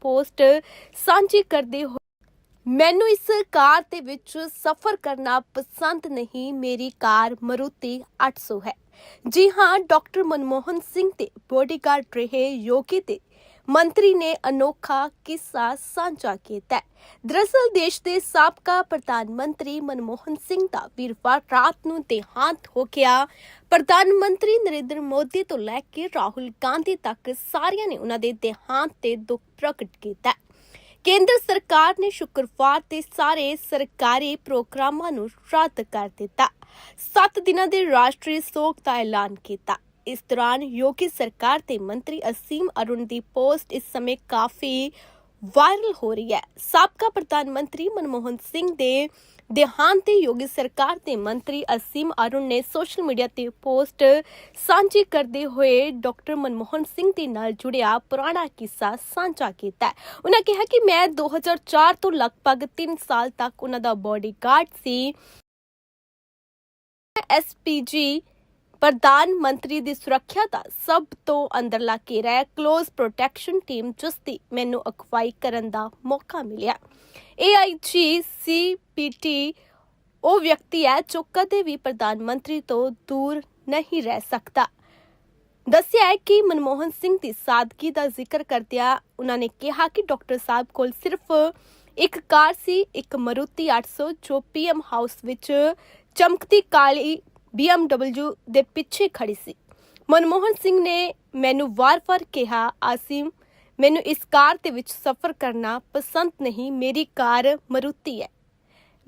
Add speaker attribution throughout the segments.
Speaker 1: Post ਸਾਂਝੀ ਕਰਦੇ ਹੋ ਮੈਨੂੰ ਇਸ ਕਾਰ ਦੇ ਵਿੱਚ ਸਫ਼ਰ ਕਰਨਾ ਪਸੰਦ ਨਹੀਂ। ਮੇਰੀ ਕਾਰ ਮਰੂਤੀ 800 ਹੈ। ਜੀ ਹਾਂ, ਡਾਕਟਰ ਮਨਮੋਹਨ ਸਿੰਘ ਤੇ ਬੋਡੀਗਾਰਡ ਰਹੇ ਯੋਗੀ ਤੇ ਮੰਤਰੀ ਨੇ ਅਨੋਖਾ ਕਿੱਸਾ ਸਾਂਝਾ ਕੀਤਾ ਦਰਅਸਲ, ਦੇਸ਼ ਦੇ ਸਾਬਕਾ ਪ੍ਰਧਾਨ ਮੰਤਰੀ ਮਨਮੋਹਨ ਸਿੰਘ ਦਾ ਵੀਰਵਾਰ ਰਾਤ ਨੂੰ ਦੇਹਾਂਤ ਹੋ ਗਿਆ। ਪ੍ਰਧਾਨ ਮੰਤਰੀ ਨਰਿੰਦਰ ਮੋਦੀ ਤੋਂ ਲੈ ਕੇ ਰਾਹੁਲ ਗਾਂਧੀ ਤੱਕ ਸਾਰਿਆਂ ਨੇ ਉਹਨਾਂ ਦੇ ਦੇਹਾਂਤ ਤੇ ਦੁੱਖ ਪ੍ਰਗਟ ਕੀਤਾ ਕੇਂਦਰ ਸਰਕਾਰ ਨੇ ਸ਼ੁੱਕਰਵਾਰ ਤੇ ਸਾਰੇ ਸਰਕਾਰੀ ਪ੍ਰੋਗਰਾਮਾਂ ਨੂੰ ਰੱਦ ਕਰ ਦਿੱਤਾ। 7 ਦਿਨਾਂ ਦੇ ਰਾਸ਼ਟਰੀ ਸੋਗ ਦਾ ਐਲਾਨ ਕੀਤਾ। ਇਸ ਦੌਰਾਨ ਯੋਗੀ ਸਰਕਾਰ ਤੇ ਮੰਤਰੀ ਅਸੀਮ ਅਰੁਣ ਦੀ ਪੋਸਟ ਇਸ ਸਮੇਂ ਕਾਫੀ ਵਾਇਰਲ ਹੋ ਰਹੀ ਹੈ। ਸਾਬਕਾ ਪ੍ਰਧਾਨ ਮੰਤਰੀ ਮਨਮੋਹਨ ਸਿੰਘ ਦੇ ਦੇਹਾਂਤ ਤੇ ਯੋਗੀ ਸਰਕਾਰ ਦੇ ਮੰਤਰੀ ਅਸੀਮ ਅਰੁਣ ਨੇ ਸੋਸ਼ਲ ਮੀਡੀਆ ਤੇ ਪੋਸਟ ਸਾਂਝੀ ਕਰਦੇ ਹੋਏ ਡਾਕਟਰ ਮਨਮੋਹਨ ਸਿੰਘ ਦੇ ਨਾਲ ਜੁੜਿਆ ਪੁਰਾਣਾ ਕਿੱਸਾ ਸਾਂਝਾ ਕੀਤਾ ਉਹਨਾਂ ਕਿਹਾ ਕਿ ਮੈਂ 2004 ਤੋਂ ਲਗਭਗ 3 ਸਾਲ ਤੱਕ ਉਹਨਾਂ ਦਾ ਬਾਡੀਗਾਰਡ ਸੀ। ਐਸਪੀਜੀ ਪ੍ਰਧਾਨ ਮੰਤਰੀ ਦੀ ਸੁਰੱਖਿਆ ਦਾ ਸਭ ਤੋਂ ਅੰਦਰਲਾ ਘੇਰਾ ਹੈ। ਕਲੋਜ਼ ਪ੍ਰੋਟੈਕਸ਼ਨ ਟੀਮ ਜਿਸ ਦੀ ਮੈਨੂੰ ਅਗਵਾਈ ਕਰਨ ਦਾ ਮੌਕਾ ਮਿਲਿਆ। ਏਆਈਜੀ ਸੀਪੀਟੀ ਉਹ ਵਿਅਕਤੀ ਹੈ ਜੋ ਕਦੇ ਵੀ ਪ੍ਰਧਾਨ ਮੰਤਰੀ ਤੋਂ ਦੂਰ ਨਹੀਂ ਰਹਿ ਸਕਦਾ। ਦੱਸਿਆ ਹੈ ਕਿ ਮਨਮੋਹਨ ਸਿੰਘ ਦੀ ਸਾਦਗੀ ਦਾ ਜ਼ਿਕਰ ਕਰਦਿਆਂ ਉਹਨਾਂ ਨੇ ਕਿਹਾ ਕਿ ਡਾਕਟਰ ਸਾਹਿਬ ਕੋਲ ਸਿਰਫ ਇੱਕ ਕਾਰ ਸੀ, ਇੱਕ ਮਰੂਤੀ 800 ਜੋ ਪੀਐਮ ਹਾਊਸ ਵਿੱਚ ਚਮਕਦੀ ਕਾਲੀ BMW ਦੇ ਪਿੱਛੇ ਖੜੀ ਸੀ। ਮਨਮੋਹਨ ਸਿੰਘ ਨੇ ਮੈਨੂੰ ਵਾਰ-ਵਾਰ ਕਿਹਾ, ਆਸਿਮ, ਮੈਨੂੰ ਇਸ ਕਾਰ ਦੇ ਵਿੱਚ ਸਫ਼ਰ ਕਰਨਾ ਪਸੰਦ ਨਹੀਂ, ਮੇਰੀ ਕਾਰ ਮਰੂਤੀ ਹੈ।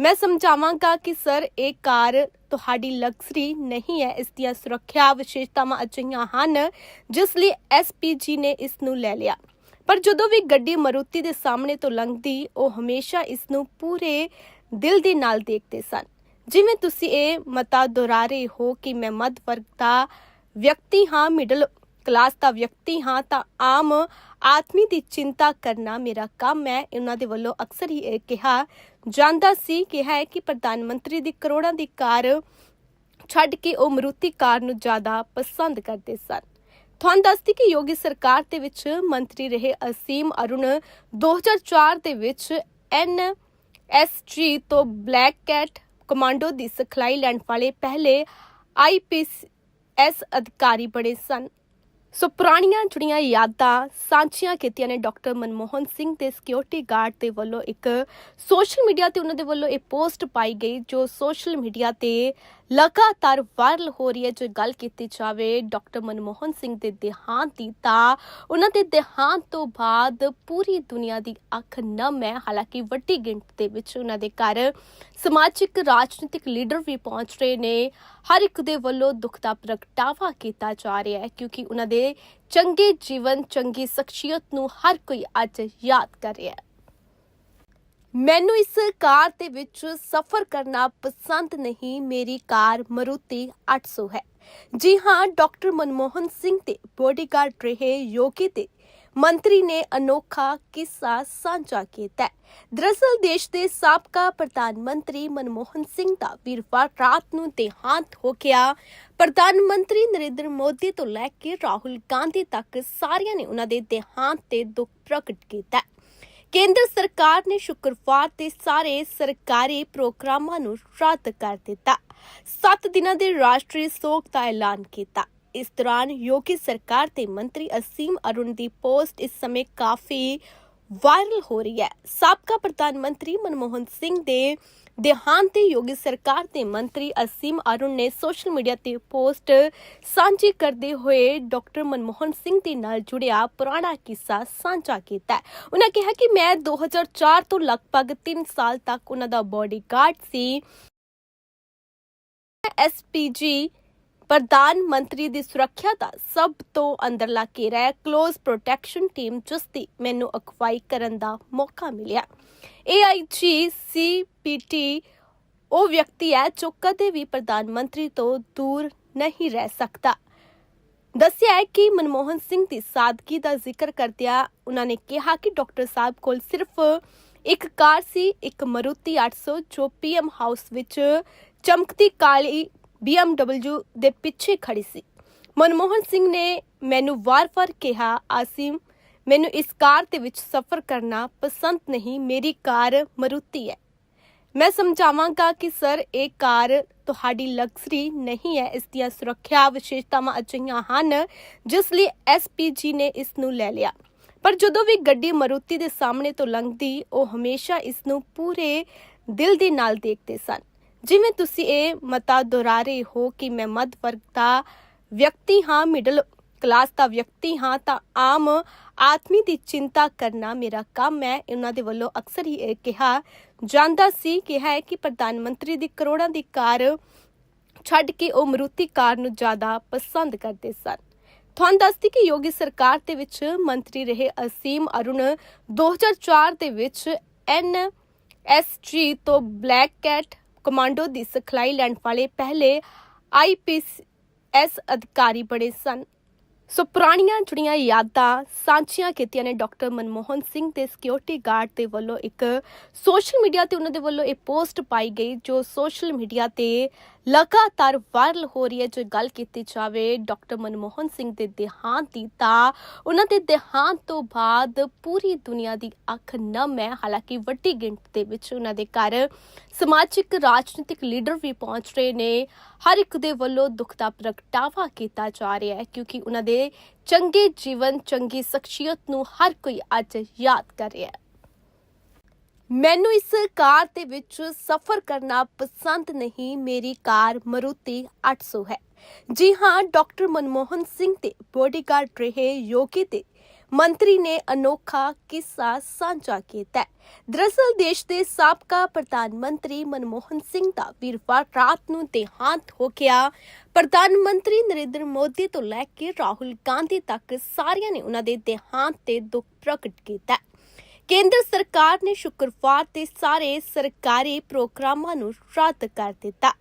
Speaker 1: ਮੈਂ ਸਮਝਾਵਾਂਗਾ ਕਿ, ਸਰ, ਇਹ ਕਾਰ ਤੁਹਾਡੀ ਲਗਜ਼ਰੀ ਨਹੀਂ ਹੈ, ਇਸ ਦੀਆਂ ਸੁਰੱਖਿਆ ਵਿਸ਼ੇਸ਼ਤਾਵਾਂ ਅਜਿਹੀਆਂ ਹਨ, ਜਿਸ ਲਈ ਐਸਪੀਜੀ ਨੇ ਇਸ ਨੂੰ ਲੈ ਲਿਆ। ਪਰ ਜਦੋਂ ਵੀ ਗੱਡੀ ਮਰੂਤੀ ਦੇ ਸਾਹਮਣੇ ਤੋਂ ਲੰਘਦੀ, ਉਹ ਹਮੇਸ਼ਾ ਇਸ ਨੂੰ ਪੂਰੇ ਦਿਲ ਦੇ ਨਾਲ ਦੇਖਦੇ ਸਨ। ਜਿਵੇਂ ਤੁਸੀਂ ਇਹ ਮਤਾ ਦੁਹਰਾ ਰਹੇ ਹੋ ਕਿ ਮੈਂ ਮੱਧ ਵਰਗ ਦਾ ਵਿਅਕਤੀ ਹਾਂ ਮਿਡਲ ਕਲਾਸ ਦਾ ਵਿਅਕਤੀ ਹਾਂ, ਤਾਂ ਆਮ ਆਦਮੀ ਦੀ ਚਿੰਤਾ ਕਰਨਾ ਮੇਰਾ ਕੰਮ ਹੈ। ਉਹਨਾਂ ਦੇ ਵੱਲੋਂ ਅਕਸਰ ਹੀ ਇਹ ਕਿਹਾ ਜਾਂਦਾ ਸੀ, ਕਿਹਾ ਹੈ ਕਿ ਪ੍ਰਧਾਨ ਮੰਤਰੀ ਦੀ ਕਰੋੜਾਂ ਦੀ ਕਾਰ ਛੱਡ ਕੇ ਉਹ ਮਰੂਤੀ ਕਾਰ ਨੂੰ ਜ਼ਿਆਦਾ ਪਸੰਦ ਕਰਦੇ ਸਨ। ਤੁਹਾਨੂੰ ਦੱਸਦੀ ਕਿ ਯੋਗੀ ਸਰਕਾਰ ਦੇ ਵਿੱਚ ਮੰਤਰੀ ਰਹੇ ਅਸੀਮ ਅਰੁਣ 2004 ਦੇ ਵਿੱਚ ਐਨ ਐਸ ਜੀ ਤੋਂ ਬਲੈਕ ਕੈਟ ਕਮਾਂਡੋ ਦੀ ਸਿਖਲਾਈ ਲੈਣ ਵਾਲੇ ਪਹਿਲੇ ਆਈਪੀਐਸ ਅਧਿਕਾਰੀ ਬਣੇ ਸਨ। ਸੋ ਪੁਰਾਣੀਆਂ ਜੁੜੀਆਂ ਯਾਦਾਂ ਸਾਂਝੀਆਂ ਕੀਤੀਆਂ ਨੇ ਡਾਕਟਰ ਮਨਮੋਹਨ ਸਿੰਘ ਤੇ ਸਿਕਿਉਰਿਟੀ ਗਾਰਡ ਦੇ ਵੱਲੋਂ ਇੱਕ ਸੋਸ਼ਲ ਮੀਡੀਆ ਤੇ ਉਹਨਾਂ ਦੇ ਵੱਲੋਂ ਇਹ ਪੋਸਟ ਪਾਈ ਗਈ, ਜੋ ਸੋਸ਼ਲ ਮੀਡੀਆ ਤੇ ਲਗਾਤਾਰ ਵਾਇਰਲ ਹੋ ਰਹੀ ਹੈ। ਜੋ ਗੱਲ ਕੀਤੀ ਜਾਵੇ ਡਾਕਟਰ ਮਨਮੋਹਨ ਸਿੰਘ ਦੇ ਦੇਹਾਂਤ ਦੀ ਤਾਂ ਉਹਨਾਂ ਦੇ ਦੇਹਾਂਤ ਤੋਂ ਬਾਅਦ ਪੂਰੀ ਦੁਨੀਆ ਦੀ ਅੱਖ ਨਮ ਹੈ। ਹਾਲਾਂਕਿ ਵੱਡੀ ਗਿਣਤੀ ਦੇ ਵਿੱਚ ਉਹਨਾਂ ਦੇ ਘਰ ਸਮਾਜਿਕ, ਰਾਜਨੀਤਿਕ ਲੀਡਰ ਵੀ ਪਹੁੰਚ ਰਹੇ ਨੇ। ਹਰ ਇੱਕ ਦੇ ਵੱਲੋਂ ਦੁੱਖ ਦਾ ਪ੍ਰਗਟਾਵਾ ਕੀਤਾ ਜਾ ਰਿਹਾ ਹੈ, ਕਿਉਂਕਿ ਉਹਨਾਂ ਦੇ ਚੰਗੇ ਜੀਵਨ, ਚੰਗੀ ਸ਼ਖਸੀਅਤ ਨੂੰ ਹਰ ਕੋਈ ਅੱਜ ਯਾਦ ਕਰ ਰਿਹਾ ਹੈ। ਮੈਨੂੰ ਇਸ ਕਾਰ ਦੇ ਵਿੱਚ ਸਫ਼ਰ ਕਰਨਾ ਪਸੰਦ ਨਹੀਂ, ਮੇਰੀ ਕਾਰ ਮਰੂਤੀ 800 ਹੈ। ਜੀ ਹਾਂ, ਡਾਕਟਰ ਮਨਮੋਹਨ ਸਿੰਘ ਤੇ ਬੋਡੀਗਾਰਡ ਰਹੇ ਯੋਗੀ ਤੇ ਮੰਤਰੀ ਨੇ ਅਨੋਖਾ ਕਿੱਸਾ ਸਾਂਝਾ ਕੀਤਾ ਦਰਅਸਲ ਦੇਸ਼ ਦੇ ਸਾਬਕਾ ਪ੍ਰਧਾਨ ਮੰਤਰੀ ਮਨਮੋਹਨ ਸਿੰਘ ਦਾ ਵੀਰਵਾਰ ਰਾਤ ਨੂੰ ਦੇਹਾਂਤ ਹੋ ਗਿਆ। ਪ੍ਰਧਾਨ ਮੰਤਰੀ ਨਰਿੰਦਰ ਮੋਦੀ ਤੋਂ ਲੈ ਕੇ ਰਾਹੁਲ ਗਾਂਧੀ ਤੱਕ ਸਾਰਿਆਂ ਨੇ ਉਹਨਾਂ ਦੇ ਦੇਹਾਂਤ ਤੇ ਦੁੱਖ ਪ੍ਰਗਟ ਕੀਤਾ ਕੇਂਦਰ ਸਰਕਾਰ ਨੇ ਸ਼ੁੱਕਰਵਾਰ ਤੇ ਸਾਰੇ ਸਰਕਾਰੀ ਪ੍ਰੋਗਰਾਮਾਂ ਨੂੰ ਰੱਦ ਕਰ ਦਿੱਤਾ। 7 ਦਿਨਾਂ ਦੇ ਰਾਸ਼ਟਰੀ ਸੋਗ ਦਾ ਐਲਾਨ ਕੀਤਾ। ਇਸ ਦੌਰਾਨ ਯੋਗੀ ਸਰਕਾਰ ਤੇ ਮੰਤਰੀ ਅਸੀਮ ਅਰੁਣ ਦੀ ਪੋਸਟ ਇਸ ਸਮੇਂ ਕਾਫੀ ਵਾਇਰਲ ਹੋ ਰਹੀ ਹੈ। ਸਾਬਕਾ ਪ੍ਰਧਾਨ ਮੰਤਰੀ ਮਨਮੋਹਨ ਸਿੰਘ ਦੇ ਦੇਹਾਂਤ ਤੇ ਯੋਗੀ ਸਰਕਾਰ ਦੇ ਮੰਤਰੀ ਅਸੀਮ ਅਰੁਣ ਨੇ ਸੋਸ਼ਲ ਮੀਡੀਆ ਤੇ ਪੋਸਟ ਸਾਂਝੀ ਕਰਦੇ ਹੋਏ ਡਾਕਟਰ ਮਨਮੋਹਨ ਸਿੰਘ ਦੇ ਨਾਲ ਜੁੜਿਆ ਪੁਰਾਣਾ ਕਿੱਸਾ ਸਾਂਝਾ ਕੀਤਾ ਉਹਨਾਂ ਕਿਹਾ ਕਿ ਮੈਂ 2004 ਤੋਂ ਲਗਭਗ 3 ਸਾਲ ਤੱਕ ਉਹਨਾਂ ਦਾ ਬਾਡੀਗਾਰਡ ਸੀ। ਐਸਪੀਜੀ ਪ੍ਰਧਾਨ ਮੰਤਰੀ ਦੀ ਸੁਰੱਖਿਆ ਦਾ ਸਭ ਤੋਂ ਅੰਦਰਲਾ ਘੇਰਾ ਹੈ। ਕਲੋਜ਼ ਪ੍ਰੋਟੈਕਸ਼ਨ ਟੀਮ ਜਿਸ ਦੀ ਮੈਨੂੰ ਅਗਵਾਈ ਕਰਨ ਦਾ ਮੌਕਾ ਮਿਲਿਆ। ਏਆਈਜੀ ਸੀਪੀਟੀ ਉਹ ਵਿਅਕਤੀ ਹੈ ਜੋ ਕਦੇ ਵੀ ਪ੍ਰਧਾਨ ਮੰਤਰੀ ਤੋਂ ਦੂਰ ਨਹੀਂ ਰਹਿ ਸਕਦਾ। ਦੱਸਿਆ ਹੈ ਕਿ ਮਨਮੋਹਨ ਸਿੰਘ ਦੀ ਸਾਦਗੀ ਦਾ ਜ਼ਿਕਰ ਕਰਦਿਆਂ ਉਹਨਾਂ ਨੇ ਕਿਹਾ ਕਿ ਡਾਕਟਰ ਸਾਹਿਬ ਕੋਲ ਸਿਰਫ ਇੱਕ ਕਾਰ ਸੀ, ਇੱਕ ਮਰੂਤੀ 800 ਜੋ ਪੀਐਮ ਹਾਊਸ ਵਿੱਚ ਚਮਕਦੀ ਕਾਲੀ BMW ਦੇ ਪਿੱਛੇ ਖੜੀ ਸੀ। ਮਨਮੋਹਨ ਸਿੰਘ ਨੇ ਮੈਨੂੰ ਵਾਰ-ਵਾਰ ਕਿਹਾ, ਆਸਿਮ, ਮੈਨੂੰ ਇਸ ਕਾਰ ਦੇ ਵਿੱਚ ਸਫ਼ਰ ਕਰਨਾ ਪਸੰਦ ਨਹੀਂ, ਮੇਰੀ ਕਾਰ ਮਰੂਤੀ ਹੈ। ਮੈਂ ਸਮਝਾਵਾਂਗਾ ਕਿ, ਸਰ, ਇਹ ਕਾਰ ਤੁਹਾਡੀ ਲਗਜ਼ਰੀ ਨਹੀਂ ਹੈ, ਇਸ ਦੀਆਂ ਸੁਰੱਖਿਆ ਵਿਸ਼ੇਸ਼ਤਾਵਾਂ ਅਜਿਹੀਆਂ ਹਨ, ਜਿਸ ਲਈ ਐਸਪੀਜੀ ਨੇ ਇਸ ਨੂੰ ਲੈ ਲਿਆ। ਪਰ ਜਦੋਂ ਵੀ ਗੱਡੀ ਮਰੂਤੀ ਦੇ ਸਾਹਮਣੇ ਤੋਂ ਲੰਘਦੀ, ਉਹ ਹਮੇਸ਼ਾ ਇਸ ਨੂੰ ਪੂਰੇ ਦਿਲ ਦੇ ਨਾਲ ਦੇਖਦੇ ਸਨ। ਜਿਵੇਂ ਤੁਸੀਂ ਇਹ ਮਤਾ ਦੁਹਰਾ ਰਹੇ ਹੋ ਕਿ ਮੈਂ ਮੱਧ ਵਰਗ ਦਾ ਵਿਅਕਤੀ ਹਾਂ ਮਿਡਲ ਕਲਾਸ ਦਾ ਵਿਅਕਤੀ ਹਾਂ, ਤਾਂ ਆਮ ਆਦਮੀ ਦੀ ਚਿੰਤਾ ਕਰਨਾ ਮੇਰਾ ਕੰਮ ਹੈ। ਉਹਨਾਂ ਦੇ ਵੱਲੋਂ ਅਕਸਰ ਹੀ ਕਿਹਾ ਜਾਂਦਾ ਸੀ, ਕਿਹਾ ਹੈ ਕਿ ਪ੍ਰਧਾਨ ਮੰਤਰੀ ਦੀ ਕਰੋੜਾਂ ਦੀ ਕਾਰ ਛੱਡ ਕੇ ਉਹ ਮਰੂਤੀ ਕਾਰ ਨੂੰ ਜ਼ਿਆਦਾ ਪਸੰਦ ਕਰਦੇ ਸਨ। ਤੁਹਾਨੂੰ ਦੱਸਦੀ ਕਿ ਯੋਗੀ ਸਰਕਾਰ ਦੇ ਵਿੱਚ ਮੰਤਰੀ ਰਹੇ ਅਸੀਮ ਅਰੁਣ। 2004 ਦੇ ਵਿੱਚ ਐਨ ਐਸਜੀ ਤੋਂ ਬਲੈਕ ਕੈਟ ਕਮਾਂਡੋ ਦੀ ਸਿਖਲਾਈ ਲੈਣ ਵਾਲੇ ਪਹਿਲੇ ਆਈਪੀਐਸ ਅਧਿਕਾਰੀ ਬਣੇ ਸਨ। ਸੋ ਪੁਰਾਣੀਆਂ ਜੁੜੀਆਂ ਯਾਦਾਂ ਸਾਂਝੀਆਂ ਕੀਤੀਆਂ ਨੇ ਡਾਕਟਰ ਮਨਮੋਹਨ ਸਿੰਘ ਤੇ ਸਿਕਿਉਰਿਟੀ ਗਾਰਡ ਦੇ ਵੱਲੋਂ ਇੱਕ ਸੋਸ਼ਲ ਮੀਡੀਆ ਤੇ ਉਹਨਾਂ ਦੇ ਵੱਲੋਂ ਇਹ ਪੋਸਟ ਪਾਈ ਗਈ, ਜੋ ਸੋਸ਼ਲ ਮੀਡੀਆ ਤੇ ਲਗਾਤਾਰ ਵਾਇਰਲ ਹੋ ਰਹੀ ਹੈ। ਜੋ ਗੱਲ ਕੀਤੀ ਜਾਵੇ ਡਾਕਟਰ ਮਨਮੋਹਨ ਸਿੰਘ ਦੇ ਦੇਹਾਂਤ ਦੀ ਤਾਂ ਉਹਨਾਂ ਦੇ ਦੇਹਾਂਤ ਤੋਂ ਬਾਅਦ ਪੂਰੀ ਦੁਨੀਆ ਦੀ ਅੱਖ ਨਮ ਹੈ। ਹਾਲਾਂਕਿ ਵੱਡੀ ਗਿਣਤੀ ਦੇ ਵਿੱਚ ਉਹਨਾਂ ਦੇ ਘਰ ਸਮਾਜਿਕ, ਰਾਜਨੀਤਿਕ ਲੀਡਰ ਵੀ ਪਹੁੰਚ ਰਹੇ ਨੇ। ਹਰ ਇੱਕ ਦੇ ਵੱਲੋਂ ਦੁੱਖ ਦਾ ਪ੍ਰਗਟਾਵਾ ਕੀਤਾ ਜਾ ਰਿਹਾ ਹੈ, ਕਿਉਂਕਿ ਉਹਨਾਂ ਦੇ ਚੰਗੇ ਜੀਵਨ, ਚੰਗੀ ਸ਼ਖਸੀਅਤ ਨੂੰ ਹਰ ਕੋਈ ਅੱਜ ਯਾਦ ਕਰ ਰਿਹਾ ਹੈ। ਮੈਨੂੰ ਇਸ ਕਾਰ ਦੇ ਵਿੱਚ ਸਫ਼ਰ ਕਰਨਾ ਪਸੰਦ ਨਹੀਂ, ਮੇਰੀ ਕਾਰ ਮਰੂਤੀ 800 ਹੈ। ਜੀ ਹਾਂ, ਡਾਕਟਰ ਮਨਮੋਹਨ ਸਿੰਘ ਤੇ ਬੋਡੀਗਾਰਡ ਰਹੇ ਯੋਗੀ ਤੇ ਮੰਤਰੀ ਨੇ ਅਨੋਖਾ ਕਿੱਸਾ ਸਾਂਝਾ ਕੀਤਾ ਦਰਅਸਲ ਦੇਸ਼ ਦੇ ਸਾਬਕਾ ਪ੍ਰਧਾਨ ਮੰਤਰੀ ਮਨਮੋਹਨ ਸਿੰਘ ਦਾ ਵੀਰਵਾਰ ਰਾਤ ਨੂੰ ਦੇਹਾਂਤ ਹੋ ਗਿਆ। ਪ੍ਰਧਾਨ ਮੰਤਰੀ ਨਰਿੰਦਰ ਮੋਦੀ ਤੋਂ ਲੈ ਕੇ ਰਾਹੁਲ ਗਾਂਧੀ ਤੱਕ ਸਾਰਿਆਂ ਨੇ ਉਹਨਾਂ ਦੇ ਦੇਹਾਂਤ ਤੇ ਦੁੱਖ ਪ੍ਰਗਟ ਕੀਤਾ ਕੇਂਦਰ ਸਰਕਾਰ ਨੇ ਸ਼ੁੱਕਰਵਾਰ ਤੇ ਸਾਰੇ ਸਰਕਾਰੀ ਪ੍ਰੋਗਰਾਮਾਂ ਨੂੰ ਰੱਦ ਕਰ ਦਿੱਤਾ।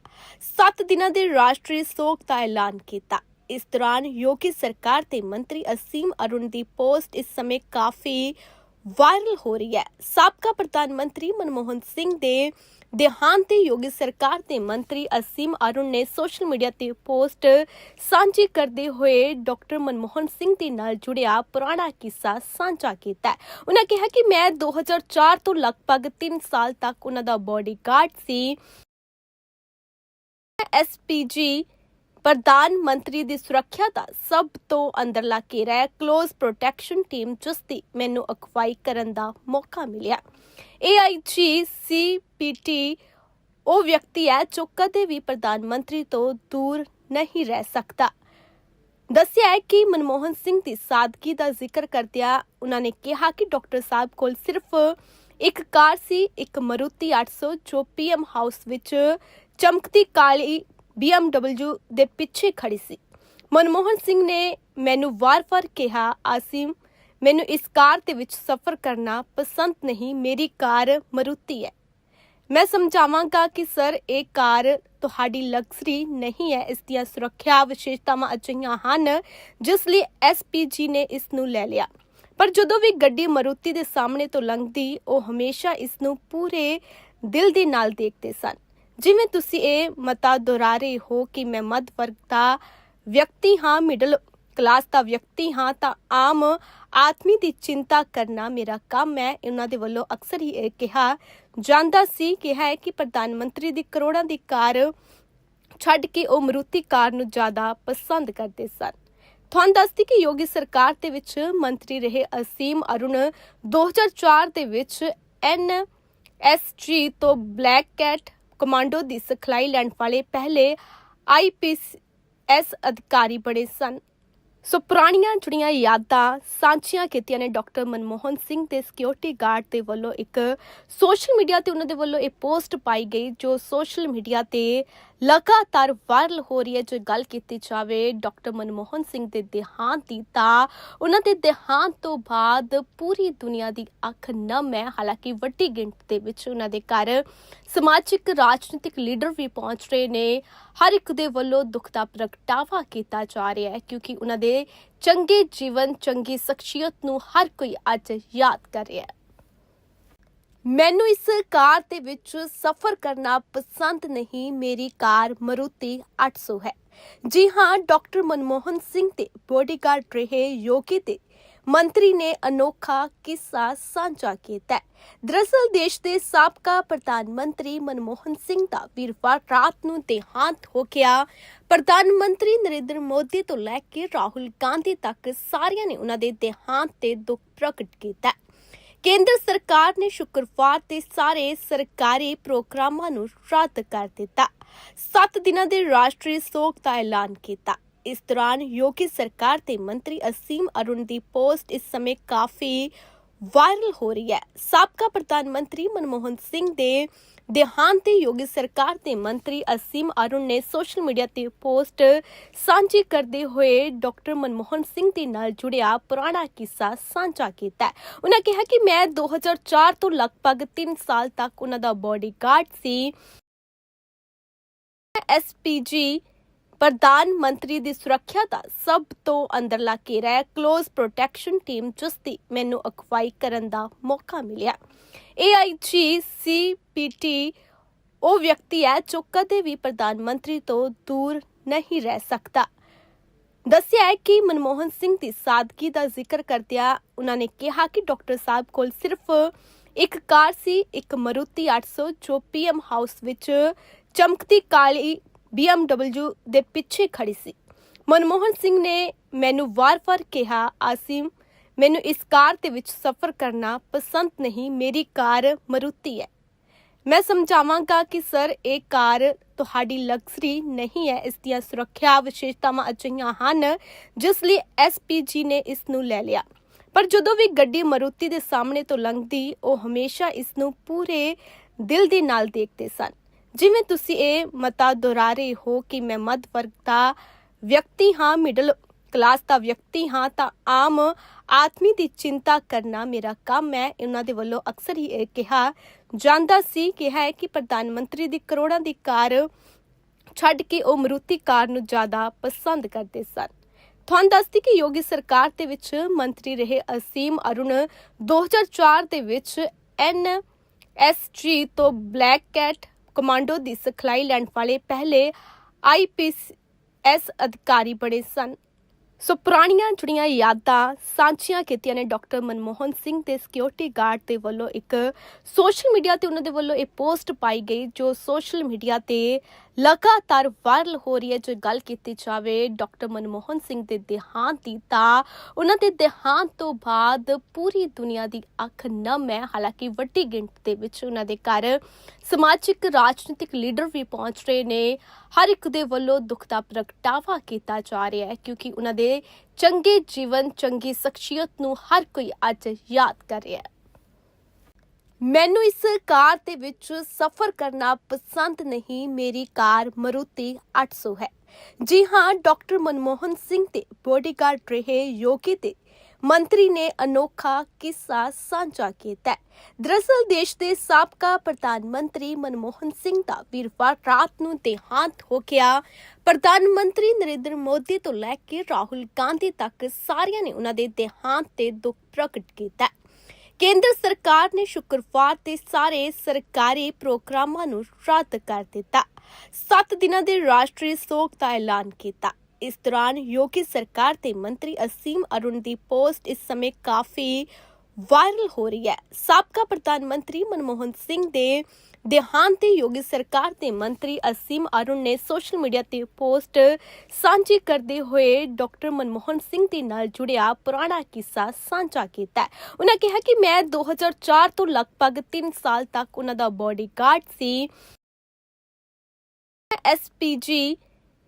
Speaker 1: 7 ਦਿਨਾਂ ਦੇ ਰਾਸ਼ਟਰੀ ਸੋਗ ਦਾ ਐਲਾਨ ਕੀਤਾ। ਇਸ ਦੌਰਾਨ ਯੋਗੀ ਸਰਕਾਰ ਤੇ ਮੰਤਰੀ ਅਸੀਮ ਅਰੁਣ ਦੀ ਪੋਸਟ ਇਸ ਸਮੇਂ ਕਾਫੀ ਵਾਇਰਲ ਹੋ ਰਹੀ ਹੈ। ਸਾਬਕਾ ਪ੍ਰਧਾਨ ਮੰਤਰੀ ਮਨਮੋਹਨ ਸਿੰਘ ਦੇ ਦੇਹਾਂਤ ਤੇ ਯੋਗੀ ਸਰਕਾਰ ਦੇ ਮੰਤਰੀ ਅਸੀਮ ਅਰੁਣ ਨੇ ਸੋਸ਼ਲ ਮੀਡੀਆ ਤੇ ਪੋਸਟ ਸਾਂਝੀ ਕਰਦੇ ਹੋਏ ਡਾਕਟਰ ਮਨਮੋਹਨ ਸਿੰਘ ਦੇ ਨਾਲ ਜੁੜਿਆ ਪੁਰਾਣਾ ਕਿੱਸਾ ਸਾਂਝਾ ਕੀਤਾ ਉਹਨਾਂ ਕਿਹਾ ਕਿ ਮੈਂ 2004 ਤੋਂ ਲਗਭਗ 3 ਸਾਲ ਤੱਕ ਉਹਨਾਂ ਦਾ ਬਾਡੀਗਾਰਡ ਸੀ। ਐਸਪੀਜੀ ਪ੍ਰਧਾਨ ਮੰਤਰੀ ਦੀ ਸੁਰੱਖਿਆ ਦਾ ਸਭ ਤੋਂ ਅੰਦਰਲਾ ਘੇਰਾ ਹੈ। ਕਲੋਜ਼ ਪ੍ਰੋਟੈਕਸ਼ਨ ਟੀਮ ਜਿਸ ਦੀ ਮੈਨੂੰ ਅਗਵਾਈ ਕਰਨ ਦਾ ਮੌਕਾ ਮਿਲਿਆ। ਏਆਈਜੀ ਸੀਪੀਟੀ ਉਹ ਵਿਅਕਤੀ ਹੈ ਜੋ ਕਦੇ ਵੀ ਪ੍ਰਧਾਨ ਮੰਤਰੀ ਤੋਂ ਦੂਰ ਨਹੀਂ ਰਹਿ ਸਕਦਾ। ਦੱਸਿਆ ਹੈ ਕਿ ਮਨਮੋਹਨ ਸਿੰਘ ਦੀ ਸਾਦਗੀ ਦਾ ਜ਼ਿਕਰ ਕਰਦਿਆਂ ਉਹਨਾਂ ਨੇ ਕਿਹਾ ਕਿ ਡਾਕਟਰ ਸਾਹਿਬ ਕੋਲ ਸਿਰਫ ਇੱਕ ਕਾਰ ਸੀ, ਇੱਕ ਮਰੂਤੀ 800 ਜੋ ਪੀਐਮ ਹਾਊਸ ਵਿੱਚ ਚਮਕਦੀ ਕਾਲੀ BMW ਦੇ ਪਿੱਛੇ ਖੜੀ ਸੀ। ਮਨਮੋਹਨ ਸਿੰਘ ਨੇ ਮੈਨੂੰ ਵਾਰ-ਵਾਰ ਕਿਹਾ, ਆਸਿਮ, ਮੈਨੂੰ ਇਸ ਕਾਰ ਦੇ ਵਿੱਚ ਸਫ਼ਰ ਕਰਨਾ ਪਸੰਦ ਨਹੀਂ, ਮੇਰੀ ਕਾਰ ਮਰੂਤੀ ਹੈ। ਮੈਂ ਸਮਝਾਵਾਂਗਾ ਕਿ, ਸਰ, ਇਹ ਕਾਰ ਤੁਹਾਡੀ ਲਗਜ਼ਰੀ ਨਹੀਂ ਹੈ, ਇਸ ਦੀਆਂ ਸੁਰੱਖਿਆ ਵਿਸ਼ੇਸ਼ਤਾਵਾਂ ਅਜਿਹੀਆਂ ਹਨ, ਜਿਸ ਲਈ ਐਸਪੀਜੀ ਨੇ ਇਸ ਨੂੰ ਲੈ ਲਿਆ। ਪਰ ਜਦੋਂ ਵੀ ਗੱਡੀ ਮਰੂਤੀ ਦੇ ਸਾਹਮਣੇ ਤੋਂ ਲੰਘਦੀ, ਉਹ ਹਮੇਸ਼ਾ ਇਸ ਨੂੰ ਪੂਰੇ ਦਿਲ ਦੇ ਨਾਲ ਦੇਖਦੇ ਸਨ। ਜਿਵੇਂ ਤੁਸੀਂ ਇਹ ਮਤਾ ਦੁਹਰਾ ਰਹੇ ਹੋ ਕਿ ਮੈਂ ਮੱਧ ਵਰਗ ਦਾ ਵਿਅਕਤੀ ਹਾਂ ਮਿਡਲ ਕਲਾਸ ਦਾ ਵਿਅਕਤੀ ਹਾਂ, ਤਾਂ ਆਮ ਆਦਮੀ ਦੀ ਚਿੰਤਾ ਕਰਨਾ ਮੇਰਾ ਕੰਮ ਹੈ ਉਹਨਾਂ ਦੇ ਵੱਲੋਂ ਅਕਸਰ ਹੀ ਇਹ ਕਿਹਾ ਜਾਂਦਾ ਸੀ, ਕਿਹਾ ਹੈ ਕਿ ਪ੍ਰਧਾਨ ਮੰਤਰੀ ਦੀ ਕਰੋੜਾਂ ਦੀ ਕਾਰ ਛੱਡ ਕੇ ਉਹ ਮਰੂਤੀ ਕਾਰ ਨੂੰ ਜ਼ਿਆਦਾ ਪਸੰਦ ਕਰਦੇ ਸਨ। ਤੁਹਾਨੂੰ ਦੱਸਦੀ ਕਿ ਯੋਗੀ ਸਰਕਾਰ ਦੇ ਵਿੱਚ ਮੰਤਰੀ ਰਹੇ ਅਸੀਮ ਅਰੁਣ 2004 ਦੇ ਵਿੱਚ ਐਨ ਐਸ ਜੀ ਤੋਂ ਬਲੈਕ ਕੈਟ ਕਮਾਂਡੋ ਦੀ ਸਿਖਲਾਈ ਲੈਣ ਵਾਲੇ ਪਹਿਲੇ ਆਈਪੀਐਸ ਅਧਿਕਾਰੀ ਬਣੇ ਸਨ। ਸੋ ਪੁਰਾਣੀਆਂ ਜੁੜੀਆਂ ਯਾਦਾਂ ਸਾਂਝੀਆਂ ਕੀਤੀਆਂ ਨੇ ਡਾਕਟਰ ਮਨਮੋਹਨ ਸਿੰਘ ਦੇ ਸਿਕਿਉਰਿਟੀ ਗਾਰਡ ਦੇ ਵੱਲੋਂ ਇੱਕ ਸੋਸ਼ਲ ਮੀਡੀਆ ਤੇ ਉਹਨਾਂ ਦੇ ਵੱਲੋਂ ਇਹ ਪੋਸਟ ਪਾਈ ਗਈ, ਜੋ ਸੋਸ਼ਲ ਮੀਡੀਆ ਤੇ ਲਗਾਤਾਰ ਵਾਇਰਲ ਹੋ ਰਹੀ ਹੈ। ਜੋ ਗੱਲ ਕੀਤੀ ਜਾਵੇ ਡਾਕਟਰ ਮਨਮੋਹਨ ਸਿੰਘ ਦੇ ਦੇਹਾਂਤ ਦੀ ਤਾਂ ਉਹਨਾਂ ਦੇ ਦੇਹਾਂਤ ਤੋਂ ਬਾਅਦ ਪੂਰੀ ਦੁਨੀਆ ਦੀ ਅੱਖ ਨਮ ਹੈ। ਹਾਲਾਂਕਿ ਵੱਡੀ ਗਿਣਤੀ ਦੇ ਵਿੱਚ ਉਹਨਾਂ ਦੇ ਘਰ ਸਮਾਜਿਕ, ਰਾਜਨੀਤਿਕ ਲੀਡਰ ਵੀ ਪਹੁੰਚ ਰਹੇ ਨੇ। ਹਰ ਇੱਕ ਦੇ ਵੱਲੋਂ ਦੁੱਖ ਦਾ ਪ੍ਰਗਟਾਵਾ ਕੀਤਾ ਜਾ ਰਿਹਾ ਹੈ, ਕਿਉਂਕਿ ਉਹਨਾਂ ਦੇ ਚੰਗੇ ਜੀਵਨ, ਚੰਗੀ ਸ਼ਖਸੀਅਤ ਨੂੰ ਹਰ ਕੋਈ ਅੱਜ ਯਾਦ ਕਰ ਰਿਹਾ ਹੈ। ਮੈਨੂੰ ਇਸ ਕਾਰ ਦੇ ਵਿੱਚ ਸਫ਼ਰ ਕਰਨਾ ਪਸੰਦ ਨਹੀਂ, ਮੇਰੀ ਕਾਰ ਮਰੂਤੀ 800 ਹੈ। ਜੀ ਹਾਂ, ਡਾਕਟਰ ਮਨਮੋਹਨ ਸਿੰਘ ਤੇ ਬੋਡੀਗਾਰਡ ਰਹੇ ਯੋਗੀ ਤੇ ਮੰਤਰੀ ਨੇ ਅਨੋਖਾ ਕਿੱਸਾ ਸਾਂਝਾ ਕੀਤਾ ਦਰਅਸਲ ਦੇਸ਼ ਦੇ ਸਾਬਕਾ ਪ੍ਰਧਾਨ ਮੰਤਰੀ ਮਨਮੋਹਨ ਸਿੰਘ ਦਾ ਵੀਰਵਾਰ ਰਾਤ ਨੂੰ ਦੇਹਾਂਤ ਹੋ ਗਿਆ। ਪ੍ਰਧਾਨ ਮੰਤਰੀ ਨਰਿੰਦਰ ਮੋਦੀ ਤੋਂ ਲੈ ਕੇ ਰਾਹੁਲ ਗਾਂਧੀ ਤੱਕ ਸਾਰਿਆਂ ਨੇ ਉਹਨਾਂ ਦੇ ਦੇਹਾਂਤ ਤੇ ਦੁੱਖ ਪ੍ਰਗਟ ਕੀਤਾ ਕੇਂਦਰ ਸਰਕਾਰ ਨੇ ਸ਼ੁੱਕਰਵਾਰ ਤੇ ਸਾਰੇ ਸਰਕਾਰੀ ਪ੍ਰੋਗਰਾਮਾਂ ਨੂੰ ਰੱਦ ਕਰ ਦਿੱਤਾ। 7 ਦਿਨਾਂ ਦੇ ਰਾਸ਼ਟਰੀ ਸੋਗ ਦਾ ਐਲਾਨ ਕੀਤਾ। ਇਸ ਦੌਰਾਨ ਯੋਗੀ ਸਰਕਾਰ ਤੇ ਮੰਤਰੀ ਅਸੀਮ ਅਰੁਣ ਦੀ ਪੋਸਟ ਇਸ ਸਮੇਂ ਕਾਫੀ ਵਾਇਰਲ ਹੋ ਰਹੀ ਹੈ। ਸਾਬਕਾ ਪ੍ਰਧਾਨ ਮੰਤਰੀ ਮਨਮੋਹਨ ਸਿੰਘ ਦੇ ਦੇਹਾਂਤ ਤੇ ਯੋਗੀ ਸਰਕਾਰ ਦੇ ਮੰਤਰੀ ਅਸੀਮ ਅਰੁਣ ਨੇ ਸੋਸ਼ਲ ਮੀਡੀਆ ਤੇ ਪੋਸਟ ਸਾਂਝੀ ਕਰਦੇ ਹੋਏ ਡਾਕਟਰ ਮਨਮੋਹਨ ਸਿੰਘ ਦੇ ਨਾਲ ਜੁੜਿਆ ਪੁਰਾਣਾ ਕਿੱਸਾ ਸਾਂਝਾ ਕੀਤਾ ਉਹਨਾਂ ਕਿਹਾ ਕਿ ਮੈਂ 2004 ਤੋਂ ਲਗਭਗ 3 ਸਾਲ ਤੱਕ ਉਹਨਾਂ ਦਾ ਬਾਡੀਗਾਰਡ ਸੀ। ਐਸਪੀਜੀ ਪ੍ਰਧਾਨ ਮੰਤਰੀ ਦੀ ਸੁਰੱਖਿਆ ਦਾ ਸਭ ਤੋਂ ਅੰਦਰਲਾ ਘੇਰਾ ਹੈ। ਕਲੋਜ਼ ਪ੍ਰੋਟੈਕਸ਼ਨ ਟੀਮ ਜਿਸ ਦੀ ਮੈਨੂੰ ਅਗਵਾਈ ਕਰਨ ਦਾ ਮੌਕਾ ਮਿਲਿਆ। ਏਆਈਜੀ ਸੀਪੀਟੀ ਉਹ ਵਿਅਕਤੀ ਹੈ ਜੋ ਕਦੇ ਵੀ ਪ੍ਰਧਾਨ ਮੰਤਰੀ ਤੋਂ ਦੂਰ ਨਹੀਂ ਰਹਿ ਸਕਦਾ। ਦੱਸਿਆ ਹੈ ਕਿ ਮਨਮੋਹਨ ਸਿੰਘ ਦੀ ਸਾਦਗੀ ਦਾ ਜ਼ਿਕਰ ਕਰਦਿਆਂ ਉਹਨਾਂ ਨੇ ਕਿਹਾ ਕਿ ਡਾਕਟਰ ਸਾਹਿਬ ਕੋਲ ਸਿਰਫ ਇੱਕ ਕਾਰ ਸੀ, ਇੱਕ ਮਰੂਤੀ 800 ਜੋ ਪੀਐਮ ਹਾਊਸ ਵਿੱਚ ਚਮਕਦੀ ਕਾਲੀ BMW ਦੇ ਪਿੱਛੇ ਖੜੀ ਸੀ। ਮਨਮੋਹਨ ਸਿੰਘ ਨੇ ਮੈਨੂੰ ਵਾਰ-ਵਾਰ ਕਿਹਾ, ਆਸਿਮ, ਮੈਨੂੰ ਇਸ ਕਾਰ ਦੇ ਵਿੱਚ ਸਫ਼ਰ ਕਰਨਾ ਪਸੰਦ ਨਹੀਂ, ਮੇਰੀ ਕਾਰ ਮਰੂਤੀ ਹੈ। ਮੈਂ ਸਮਝਾਵਾਂਗਾ ਕਿ, ਸਰ, ਇਹ ਕਾਰ ਤੁਹਾਡੀ ਲਗਜ਼ਰੀ ਨਹੀਂ ਹੈ, ਇਸ ਦੀਆਂ ਸੁਰੱਖਿਆ ਵਿਸ਼ੇਸ਼ਤਾਵਾਂ ਅਜਿਹੀਆਂ ਹਨ, ਜਿਸ ਲਈ ਐਸਪੀਜੀ ਨੇ ਇਸ ਨੂੰ ਲੈ ਲਿਆ। ਪਰ ਜਦੋਂ ਵੀ ਗੱਡੀ ਮਰੂਤੀ ਦੇ ਸਾਹਮਣੇ ਤੋਂ ਲੰਘਦੀ, ਉਹ ਹਮੇਸ਼ਾ ਇਸ ਨੂੰ ਪੂਰੇ ਦਿਲ ਦੇ ਨਾਲ ਦੇਖਦੇ ਸਨ। ਜਿਵੇਂ ਤੁਸੀਂ ਇਹ ਮਤਾ ਦੁਹਰਾ ਰਹੇ ਹੋ ਕਿ ਮੈਂ ਮੱਧ ਵਰਗ ਦਾ ਵਿਅਕਤੀ ਹਾਂ ਮਿਡਲ ਕਲਾਸ ਦਾ ਵਿਅਕਤੀ ਹਾਂ, ਤਾਂ ਆਮ ਆਦਮੀ ਦੀ ਚਿੰਤਾ ਕਰਨਾ ਮੇਰਾ ਕੰਮ ਹੈ। ਉਹਨਾਂ ਦੇ ਵੱਲੋਂ ਅਕਸਰ ਹੀ ਇਹ ਕਿਹਾ ਜਾਂਦਾ ਸੀ, ਕਿਹਾ ਹੈ ਕਿ ਪ੍ਰਧਾਨ ਮੰਤਰੀ ਦੀ ਕਰੋੜਾਂ ਦੀ ਕਾਰ ਛੱਡ ਕੇ ਉਹ ਮਰੂਤੀ ਕਾਰ ਨੂੰ ਜ਼ਿਆਦਾ ਪਸੰਦ ਕਰਦੇ ਸਨ। ਤੁਹਾਨੂੰ ਦੱਸਦੀ ਕਿ ਯੋਗੀ ਸਰਕਾਰ ਦੇ ਵਿੱਚ ਮੰਤਰੀ ਰਹੇ ਅਸੀਮ ਅਰੁਣ। 2004 ਦੇ ਵਿੱਚ ਐਨ ਐਸਜੀ ਤੋਂ ਬਲੈਕ ਕੈਟ ਕਮਾਂਡੋ ਦੀ ਸਿਖਲਾਈ ਲੈਣ ਵਾਲੇ ਪਹਿਲੇ ਆਈਪੀਐਸ ਅਧਿਕਾਰੀ ਬਣੇ ਸਨ। ਸੋ ਪੁਰਾਣੀਆਂ ਜੁੜੀਆਂ ਯਾਦਾਂ ਸਾਂਝੀਆਂ ਕੀਤੀਆਂ ਨੇ ਡਾਕਟਰ ਮਨਮੋਹਨ ਸਿੰਘ ਦੇ ਸਿਕਿਉਰਿਟੀ ਗਾਰਡ ਦੇ ਵੱਲੋਂ ਇੱਕ ਸੋਸ਼ਲ ਮੀਡੀਆ ਤੇ ਉਹਨਾਂ ਦੇ ਵੱਲੋਂ ਇਹ ਪੋਸਟ ਪਾਈ ਗਈ, ਜੋ ਸੋਸ਼ਲ ਮੀਡੀਆ ਤੇ ਲਗਾਤਾਰ ਵਾਇਰਲ ਹੋ ਰਹੀ ਹੈ। ਜੇ ਗੱਲ ਕੀਤੀ ਜਾਵੇ ਡਾਕਟਰ ਮਨਮੋਹਨ ਸਿੰਘ ਦੇ ਦੇਹਾਂਤ ਦੀ, ਤਾਂ ਉਹਨਾਂ ਦੇ ਦੇਹਾਂਤ ਤੋਂ ਬਾਅਦ ਪੂਰੀ ਦੁਨੀਆ ਦੀ ਅੱਖ ਨਮ ਹੈ। ਹਾਲਾਂਕਿ ਵੱਡੀ ਗਿਣਤੀ ਦੇ ਵਿੱਚ ਉਹਨਾਂ ਦੇ ਘਰ ਸਮਾਜਿਕ, ਰਾਜਨੀਤਿਕ ਲੀਡਰ ਵੀ ਪਹੁੰਚ ਰਹੇ ਨੇ। ਹਰ ਇੱਕ ਦੇ ਵੱਲੋਂ ਦੁੱਖ ਦਾ ਪ੍ਰਗਟਾਵਾ ਕੀਤਾ ਜਾ ਰਿਹਾ ਹੈ, ਕਿਉਂਕਿ ਉਹਨਾਂ ਦੇ ਚੰਗੇ ਜੀਵਨ, ਚੰਗੀ ਸ਼ਖਸੀਅਤ ਨੂੰ ਹਰ ਕੋਈ ਅੱਜ ਯਾਦ ਕਰ ਰਿਹਾ ਹੈ। ਮੈਨੂੰ ਇਸ ਕਾਰ ਦੇ ਵਿੱਚ ਸਫ਼ਰ ਕਰਨਾ ਪਸੰਦ ਨਹੀਂ, ਮੇਰੀ ਕਾਰ ਮਰੂਤੀ 800 ਹੈ। ਜੀ ਹਾਂ, ਡਾਕਟਰ ਮਨਮੋਹਨ ਸਿੰਘ ਤੇ ਬੋਡੀਗਾਰਡ ਰਹੇ ਯੋਗੀ ਤੇ ਮੰਤਰੀ ਨੇ ਅਨੋਖਾ ਕਿੱਸਾ ਸਾਂਝਾ ਕੀਤਾ ਹੈ। ਦਰਅਸਲ, ਦੇਸ਼ ਦੇ ਸਾਬਕਾ ਪ੍ਰਧਾਨ ਮੰਤਰੀ ਮਨਮੋਹਨ ਸਿੰਘ ਦਾ ਵੀਰਵਾਰ ਰਾਤ ਨੂੰ ਦੇਹਾਂਤ ਹੋ ਗਿਆ। ਪ੍ਰਧਾਨ ਮੰਤਰੀ ਨਰਿੰਦਰ ਮੋਦੀ ਤੋਂ ਲੈ ਕੇ ਰਾਹੁਲ ਗਾਂਧੀ ਤੱਕ ਸਾਰਿਆਂ ਨੇ ਉਹਨਾਂ ਦੇ ਦੇਹਾਂਤ ਤੇ ਦੁੱਖ ਪ੍ਰਗਟ ਕੀਤਾ ਕੇਂਦਰ ਸਰਕਾਰ ਨੇ ਸ਼ੁੱਕਰਵਾਰ ਤੇ ਸਾਰੇ ਸਰਕਾਰੀ ਪ੍ਰੋਗਰਾਮਾਂ ਨੂੰ ਰੱਦ ਕਰ ਦਿੱਤਾ। 7 ਦਿਨਾਂ ਦੇ ਰਾਸ਼ਟਰੀ ਸੋਗ ਦਾ ਐਲਾਨ ਕੀਤਾ। ਇਸ ਦੌਰਾਨ ਯੋਗੀ ਸਰਕਾਰ ਤੇ ਮੰਤਰੀ ਅਸੀਮ ਅਰੁਣ ਦੀ ਪੋਸਟ ਇਸ ਸਮੇਂ ਕਾਫੀ ਵਾਇਰਲ ਹੋ ਰਹੀ ਹੈ। ਸਾਬਕਾ ਪ੍ਰਧਾਨ ਮੰਤਰੀ ਮਨਮੋਹਨ ਸਿੰਘ ਦੇ ਦੇਹਾਂਤ ਤੇ ਯੋਗੀ ਸਰਕਾਰ ਦੇ ਮੰਤਰੀ ਅਸੀਮ ਅਰੁਣ ਨੇ ਸੋਸ਼ਲ ਮੀਡੀਆ ਤੇ ਪੋਸਟ ਸਾਂਝੀ ਕਰਦੇ ਹੋਏ ਡਾਕਟਰ ਮਨਮੋਹਨ ਸਿੰਘ ਦੇ ਨਾਲ ਜੁੜਿਆ ਪੁਰਾਣਾ ਕਿੱਸਾ ਸਾਂਝਾ ਕੀਤਾ ਉਹਨਾਂ ਕਿਹਾ ਕਿ ਮੈਂ 2004 ਤੋਂ ਲਗਭਗ 3 ਸਾਲ ਤੱਕ ਉਹਨਾਂ ਦਾ ਬਾਡੀਗਾਰਡ ਸੀ। ਐਸਪੀਜੀ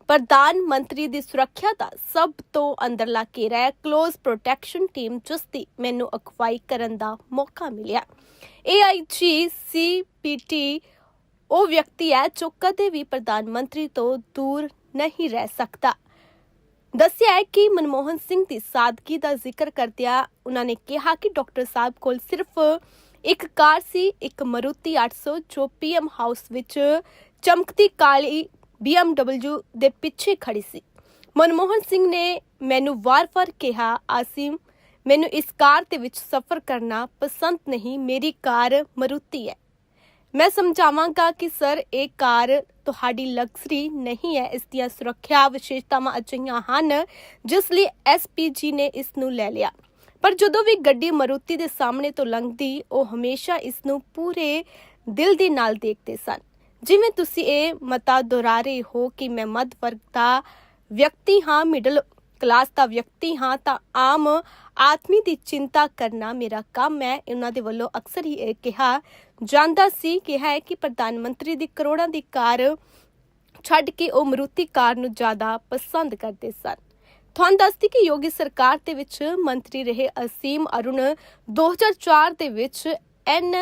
Speaker 1: ਪ੍ਰਧਾਨ ਮੰਤਰੀ ਦੀ ਸੁਰੱਖਿਆ ਦਾ ਸਭ ਤੋਂ ਅੰਦਰਲਾ ਘੇਰਾ ਹੈ। ਕਲੋਜ਼ ਪ੍ਰੋਟੈਕਸ਼ਨ ਟੀਮ ਜਿਸ ਦੀ ਮੈਨੂੰ ਅਗਵਾਈ ਕਰਨ ਦਾ ਮੌਕਾ ਮਿਲਿਆ। ਏਆਈਜੀ ਸੀਪੀਟੀ ਉਹ ਵਿਅਕਤੀ ਹੈ ਜੋ ਕਦੇ ਵੀ ਪ੍ਰਧਾਨ ਮੰਤਰੀ ਤੋਂ ਦੂਰ ਨਹੀਂ ਰਹਿ ਸਕਦਾ। ਦੱਸਿਆ ਹੈ ਕਿ ਮਨਮੋਹਨ ਸਿੰਘ ਦੀ ਸਾਦਗੀ ਦਾ ਜ਼ਿਕਰ ਕਰਦਿਆਂ ਉਹਨਾਂ ਨੇ ਕਿਹਾ ਕਿ ਡਾਕਟਰ ਸਾਹਿਬ ਕੋਲ ਸਿਰਫ ਇੱਕ ਕਾਰ ਸੀ, ਇੱਕ ਮਰੂਤੀ 800 ਜੋ ਪੀਐਮ ਹਾਊਸ ਵਿੱਚ ਚਮਕਦੀ ਕਾਲੀ BMW ਦੇ ਪਿੱਛੇ ਖੜੀ ਸੀ। ਮਨਮੋਹਨ ਸਿੰਘ ਨੇ ਮੈਨੂੰ ਵਾਰ-ਵਾਰ ਕਿਹਾ, ਆਸਿਮ, ਮੈਨੂੰ ਇਸ ਕਾਰ ਦੇ ਵਿੱਚ ਸਫ਼ਰ ਕਰਨਾ ਪਸੰਦ ਨਹੀਂ, ਮੇਰੀ ਕਾਰ ਮਰੂਤੀ ਹੈ। ਮੈਂ ਸਮਝਾਵਾਂਗਾ ਕਿ ਸਰ, ਇਹ ਕਾਰ ਤੁਹਾਡੀ ਲਗਜ਼ਰੀ ਨਹੀਂ ਹੈ, ਇਸ ਦੀਆਂ ਸੁਰੱਖਿਆ ਵਿਸ਼ੇਸ਼ਤਾਵਾਂ ਅਜਿਹੀਆਂ ਹਨ, ਜਿਸ ਲਈ ਐਸਪੀਜੀ ਨੇ ਇਸ ਨੂੰ ਲੈ ਲਿਆ। ਪਰ ਜਦੋਂ ਵੀ ਗੱਡੀ ਮਰੂਤੀ ਦੇ ਸਾਹਮਣੇ ਤੋਂ ਲੰਘਦੀ, ਉਹ ਹਮੇਸ਼ਾ ਇਸ ਨੂੰ ਪੂਰੇ ਦਿਲ ਦੇ ਨਾਲ ਦੇਖਦੇ ਸਨ। ਜਿਵੇਂ ਤੁਸੀਂ ਇਹ ਮਤਾ ਦੁਹਰਾ ਰਹੇ ਹੋ ਕਿ ਮੈਂ ਮੱਧ ਵਰਗ ਦਾ ਵਿਅਕਤੀ ਹਾਂ ਮਿਡਲ ਕਲਾਸ ਦਾ ਵਿਅਕਤੀ ਹਾਂ, ਤਾਂ ਆਮ ਆਦਮੀ ਦੀ ਚਿੰਤਾ ਕਰਨਾ ਮੇਰਾ ਕੰਮ ਹੈ ਉਹਨਾਂ ਦੇ ਵੱਲੋਂ ਅਕਸਰ ਹੀ ਇਹ ਕਿਹਾ ਜਾਂਦਾ ਸੀ, ਕਿਹਾ ਹੈ ਕਿ ਪ੍ਰਧਾਨ ਮੰਤਰੀ ਦੀ ਕਰੋੜਾਂ ਦੀ ਕਾਰ ਛੱਡ ਕੇ ਉਹ ਮਰੂਤੀ ਕਾਰ ਨੂੰ ਜ਼ਿਆਦਾ ਪਸੰਦ ਕਰਦੇ ਸਨ। ਤੁਹਾਨੂੰ ਦੱਸਦੀ ਕਿ ਯੋਗੀ ਸਰਕਾਰ ਦੇ ਵਿੱਚ ਮੰਤਰੀ ਰਹੇ ਅਸੀਮ ਅਰੁਣ 2004 ਦੇ ਵਿੱਚ ਐਨ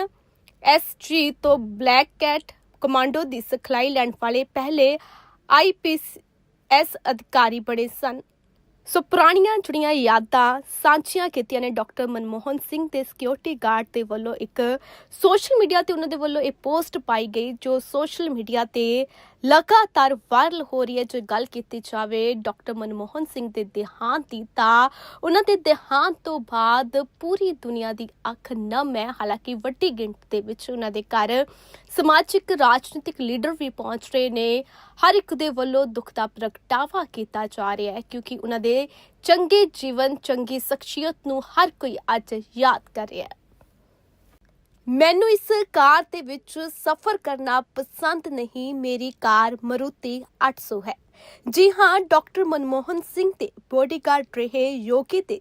Speaker 1: ਐਸਜੀ ਤੋਂ ਬਲੈਕ ਕੈਟ ਕਮਾਂਡੋ ਦੀ ਸਿਖਲਾਈ ਲੈਣ ਵਾਲੇ ਪਹਿਲੇ ਆਈਪੀਐਸ ਅਧਿਕਾਰੀ ਬਣੇ ਸਨ। ਸੋ ਪੁਰਾਣੀਆਂ ਜੁੜੀਆਂ ਯਾਦਾਂ ਸਾਂਝੀਆਂ ਕੀਤੀਆਂ ਨੇ ਡਾਕਟਰ ਮਨਮੋਹਨ ਸਿੰਘ ਦੇ ਸਿਕਿਉਰਿਟੀ ਗਾਰਡ ਦੇ ਵੱਲੋਂ ਇੱਕ ਸੋਸ਼ਲ ਮੀਡੀਆ ਤੇ ਉਹਨਾਂ ਦੇ ਵੱਲੋਂ ਇਹ ਪੋਸਟ ਪਾਈ ਗਈ, ਜੋ ਸੋਸ਼ਲ ਮੀਡੀਆ ਤੇ ਲਗਾਤਾਰ ਵਾਇਰਲ ਹੋ ਰਹੀ ਹੈ। ਜੇ ਗੱਲ ਕੀਤੀ ਜਾਵੇ ਡਾਕਟਰ ਮਨਮੋਹਨ ਸਿੰਘ ਦੇ ਦੇਹਾਂਤ ਦੀ, ਤਾਂ ਉਹਨਾਂ ਦੇ ਦੇਹਾਂਤ ਤੋਂ ਬਾਅਦ ਪੂਰੀ ਦੁਨੀਆ ਦੀ ਅੱਖ ਨਮ ਹੈ। ਹਾਲਾਂਕਿ ਵੱਡੀ ਗਿਣਤੀ ਦੇ ਵਿੱਚ ਉਹਨਾਂ ਦੇ ਘਰ ਸਮਾਜਿਕ, ਰਾਜਨੀਤਿਕ ਲੀਡਰ ਵੀ ਪਹੁੰਚ ਰਹੇ ਨੇ। ਹਰ ਇੱਕ ਦੇ ਵੱਲੋਂ ਦੁੱਖ ਦਾ ਪ੍ਰਗਟਾਵਾ ਕੀਤਾ ਜਾ ਰਿਹਾ ਹੈ, ਕਿਉਂਕਿ ਉਹਨਾਂ ਦੇ ਚੰਗੇ ਜੀਵਨ, ਚੰਗੀ ਸ਼ਖਸੀਅਤ ਨੂੰ ਹਰ ਕੋਈ ਅੱਜ ਯਾਦ ਕਰ ਰਿਹਾ ਹੈ। ਮੈਨੂੰ ਇਸ ਕਾਰ ਦੇ ਵਿੱਚ ਸਫ਼ਰ ਕਰਨਾ ਪਸੰਦ ਨਹੀਂ, ਮੇਰੀ ਕਾਰ ਮਰੂਤੀ 800 ਹੈ। ਜੀ ਹਾਂ, ਡਾਕਟਰ ਮਨਮੋਹਨ ਸਿੰਘ ਤੇ ਬੋਡੀਗਾਰਡ ਰਹੇ ਯੋਗੀ ਤੇ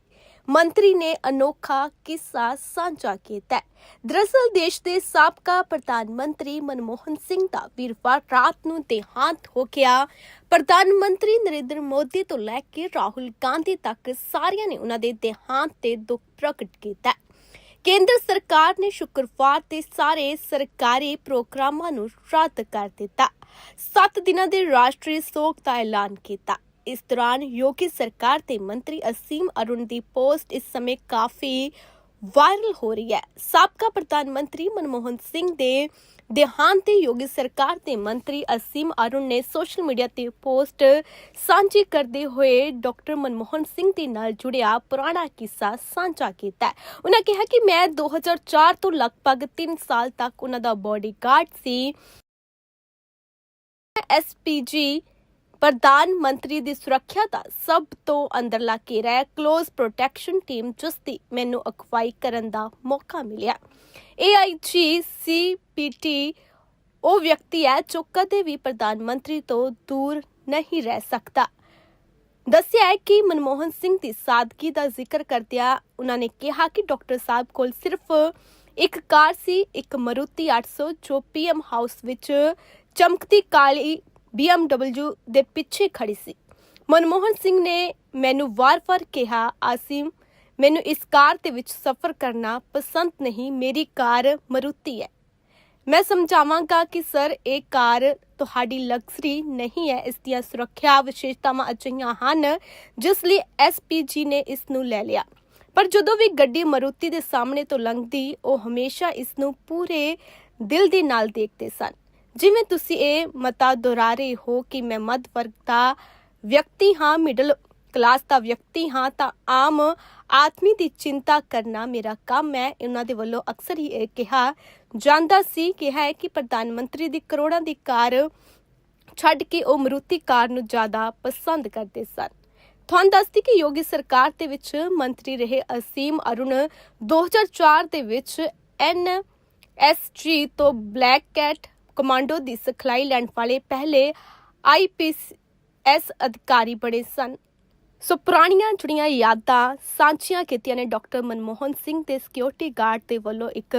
Speaker 1: ਮੰਤਰੀ ਨੇ ਅਨੋਖਾ ਕਿੱਸਾ ਸਾਂਝਾ ਕੀਤਾ ਹੈ। ਦਰਅਸਲ, ਦੇਸ਼ ਦੇ ਸਾਬਕਾ ਪ੍ਰਧਾਨ ਮੰਤਰੀ ਮਨਮੋਹਨ ਸਿੰਘ ਦਾ ਵੀਰਵਾਰ ਰਾਤ ਨੂੰ ਦੇਹਾਂਤ ਹੋ ਗਿਆ। ਪ੍ਰਧਾਨ ਮੰਤਰੀ ਨਰਿੰਦਰ ਮੋਦੀ ਤੋਂ ਲੈ ਕੇ ਰਾਹੁਲ ਗਾਂਧੀ ਤੱਕ ਸਾਰਿਆਂ ਨੇ ਉਹਨਾਂ ਦੇ ਦੇਹਾਂਤ ਤੇ ਦੁੱਖ ਪ੍ਰਗਟ ਕੀਤਾ ਕੇਂਦਰ ਸਰਕਾਰ ਨੇ ਸ਼ੁੱਕਰਵਾਰ ਤੇ ਸਾਰੇ ਸਰਕਾਰੀ ਪ੍ਰੋਗਰਾਮਾਂ ਨੂੰ ਰੱਦ ਕਰ ਦਿੱਤਾ। 7 ਦਿਨਾਂ ਦੇ ਰਾਸ਼ਟਰੀ ਸੋਗ ਦਾ ਐਲਾਨ ਕੀਤਾ। ਇਸ ਦੌਰਾਨ ਯੋਗੀ ਸਰਕਾਰ ਤੇ ਮੰਤਰੀ ਅਸੀਮ ਅਰੁਣ ਦੀ ਪੋਸਟ ਇਸ ਸਮੇਂ ਕਾਫੀ ਵਾਇਰਲ ਹੋ ਰਹੀ ਹੈ ਸਾਬਕਾ ਪ੍ਰਧਾਨ ਮੰਤਰੀ ਮਨਮੋਹਨ ਸਿੰਘ ਦੇ ਦੇਹਾਂਤ ਤੇ ਯੋਗੀ ਸਰਕਾਰ ਦੇ ਮੰਤਰੀ ਅਸੀਮ ਅਰੁਣ ਨੇ ਸੋਸ਼ਲ ਮੀਡੀਆ ਤੇ ਪੋਸਟ ਸਾਂਝੀ ਕਰਦੇ ਹੋਏ ਡਾਕਟਰ ਮਨਮੋਹਨ ਸਿੰਘ ਦੇ ਨਾਲ ਜੁੜਿਆ ਪੁਰਾਣਾ ਕਿੱਸਾ ਸਾਂਝਾ ਕੀਤਾ ਹੈ। ਉਹਨਾਂ ਕਿਹਾ ਕਿ ਮੈਂ 2004 ਤੋਂ ਲਗਭਗ 3 ਸਾਲ ਤੱਕ ਉਹਨਾਂ ਦਾ ਬਾਡੀਗਾਰਡ ਸੀ ਐਸਪੀਜੀ ਪ੍ਰਧਾਨ ਮੰਤਰੀ ਦੀ ਸੁਰੱਖਿਆ ਦਾ ਸਭ ਤੋਂ ਅੰਦਰਲਾ ਘੇਰਾ ਹੈ। ਕਲੋਜ਼ ਪ੍ਰੋਟੈਕਸ਼ਨ ਟੀਮ ਜਿਸ ਦੀ ਮੈਨੂੰ ਅਗਵਾਈ ਕਰਨ ਦਾ ਮੌਕਾ ਮਿਲਿਆ। ਏਆਈਜੀ ਸੀਪੀਟੀ ਉਹ ਵਿਅਕਤੀ ਹੈ ਜੋ ਕਦੇ ਵੀ ਪ੍ਰਧਾਨ ਮੰਤਰੀ ਤੋਂ ਦੂਰ ਨਹੀਂ ਰਹਿ ਸਕਦਾ। ਦੱਸਿਆ ਹੈ ਕਿ ਮਨਮੋਹਨ ਸਿੰਘ ਦੀ ਸਾਦਗੀ ਦਾ ਜ਼ਿਕਰ ਕਰਦਿਆਂ ਉਹਨਾਂ ਨੇ ਕਿਹਾ ਕਿ ਡਾਕਟਰ ਸਾਹਿਬ ਕੋਲ ਸਿਰਫ ਇੱਕ ਕਾਰ ਸੀ, ਇੱਕ ਮਰੂਤੀ 800 ਜੋ ਪੀਐਮ ਹਾਊਸ ਵਿੱਚ ਚਮਕਦੀ ਕਾਲੀ BMW ਦੇ ਪਿੱਛੇ ਖੜੀ ਸੀ। ਮਨਮੋਹਨ ਸਿੰਘ ਨੇ ਮੈਨੂੰ ਵਾਰ-ਵਾਰ ਕਿਹਾ, ਆਸਿਮ, ਮੈਨੂੰ ਇਸ ਕਾਰ ਦੇ ਵਿੱਚ ਸਫ਼ਰ ਕਰਨਾ ਪਸੰਦ ਨਹੀਂ, ਮੇਰੀ ਕਾਰ ਮਰੂਤੀ ਹੈ। ਮੈਂ ਸਮਝਾਵਾਂਗਾ ਕਿ, ਸਰ, ਇਹ ਕਾਰ ਤੁਹਾਡੀ ਲਗਜ਼ਰੀ ਨਹੀਂ ਹੈ, ਇਸ ਦੀਆਂ ਸੁਰੱਖਿਆ ਵਿਸ਼ੇਸ਼ਤਾਵਾਂ ਅਜਿਹੀਆਂ ਹਨ, ਜਿਸ ਲਈ ਐਸਪੀਜੀ ਨੇ ਇਸ ਨੂੰ ਲੈ ਲਿਆ। ਪਰ ਜਦੋਂ ਵੀ ਗੱਡੀ ਮਰੂਤੀ ਦੇ ਸਾਹਮਣੇ ਤੋਂ ਲੰਘਦੀ, ਉਹ ਹਮੇਸ਼ਾ ਇਸ ਨੂੰ ਪੂਰੇ ਦਿਲ ਦੇ ਨਾਲ ਦੇਖਦੇ ਸਨ। ਜਿਵੇਂ ਤੁਸੀਂ ਇਹ ਮਤਾ ਦੁਹਰਾ ਰਹੇ ਹੋ ਕਿ ਮੈਂ ਮੱਧ ਵਰਗ ਦਾ ਵਿਅਕਤੀ ਹਾਂ ਮਿਡਲ ਕਲਾਸ ਦਾ ਵਿਅਕਤੀ ਹਾਂ, ਤਾਂ ਆਮ ਆਦਮੀ ਦੀ ਚਿੰਤਾ ਕਰਨਾ ਮੇਰਾ ਕੰਮ ਹੈ। ਉਹਨਾਂ ਦੇ ਵੱਲੋਂ ਅਕਸਰ ਹੀ ਇਹ ਕਿਹਾ ਜਾਂਦਾ ਸੀ, ਕਿਹਾ ਹੈ ਕਿ ਪ੍ਰਧਾਨ ਮੰਤਰੀ ਦੀ ਕਰੋੜਾਂ ਦੀ ਕਾਰ ਛੱਡ ਕੇ ਉਹ ਮਰੂਤੀ ਕਾਰ ਨੂੰ ਜ਼ਿਆਦਾ ਪਸੰਦ ਕਰਦੇ ਸਨ। ਤੁਹਾਨੂੰ ਦੱਸਦੀ ਕਿ ਯੋਗੀ ਸਰਕਾਰ ਦੇ ਵਿੱਚ ਮੰਤਰੀ ਰਹੇ ਅਸੀਮ ਅਰੁਣ 2004 ਦੇ ਵਿੱਚ ਐਨ ਐਸਜੀ ਤੋਂ ਬਲੈਕ ਕੈਟ ਕਮਾਂਡੋ ਦੀ ਸਿਖਲਾਈ ਲੈਣ ਵਾਲੇ ਪਹਿਲੇ ਆਈਪੀਐਸ ਅਧਿਕਾਰੀ ਬਣੇ ਸਨ। ਸੋ ਪੁਰਾਣੀਆਂ ਜੁੜੀਆਂ ਯਾਦਾਂ ਸਾਂਝੀਆਂ ਕੀਤੀਆਂ ਨੇ ਡਾਕਟਰ ਮਨਮੋਹਨ ਸਿੰਘ ਦੇ ਸਿਕਿਉਰਿਟੀ ਗਾਰਡ ਦੇ ਵੱਲੋਂ ਇੱਕ